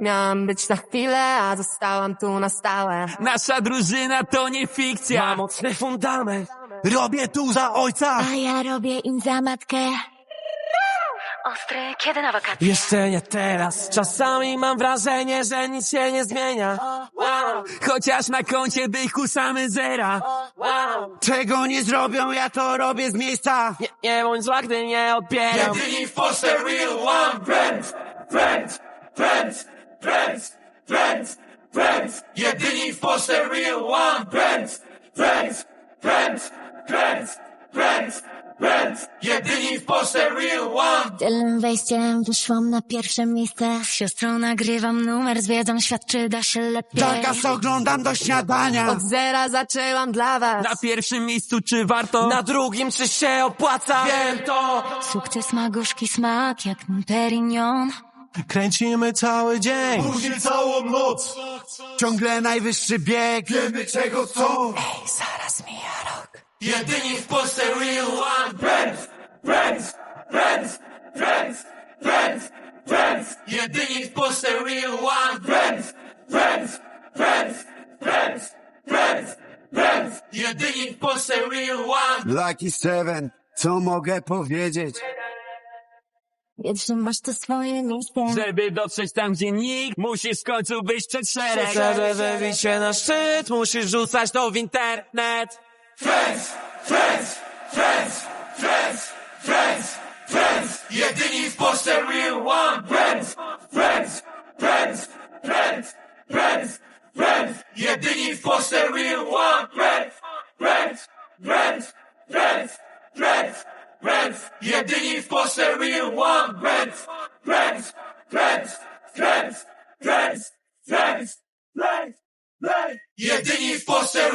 Miałam być na chwilę, a zostałam tu na stałe. Nasza drużyna to nie fikcja. Ma mocny fundament. Robię tu za ojca. A ja robię im za matkę. Ostry, kiedy na wakacje? Jeszcze nie teraz. Czasami mam wrażenie, że nic się nie zmienia. Chociaż na koncie byku same zera. Czego nie zrobią, ja to robię z miejsca. Nie, nie bądź zła, gdy nie odbieram. Jedyni w Polsce real one friends, friends, friends, friends, friends, friends. Jedyni w Polsce real one friends, friends, real one. Tylnym wejściem wyszłam na pierwsze miejsce. Z siostrą nagrywam numer, z wiedzą świat, czy da się lepiej. Darkas oglądam do śniadania. Od zera zaczęłam dla was. Na pierwszym miejscu czy warto? Na drugim, czy się opłaca? Wiem to. Sukces ma gorzki smak, jak Perignon. Kręcimy cały dzień. Później całą noc Ciągle najwyższy bieg. Wiemy czego chcą Zaraz mija rok. Jedyni w Polsce real one friends, friends, friends, friends, friends, friends. Jedyni w Polsce real one friends, friends, friends, friends, friends, friends. Jedyni w Polsce real one. Lucky Seven, co mogę powiedzieć? Wiecznie masz to swoje miejsce. Żeby dotrzeć tam, gdzie nikt, musisz w końcu wyjść przed szereg. Żeby wybić się na szczyt, musisz rzucać to w internet. Friends, friends, friends, friends, friends, des délits français, we one breath, breath, breath, breath, breath, breath. Il y a des délits français, we breath, breath, breath, breath, breath. Breath, breath. rent, rent. Il y a des délits français,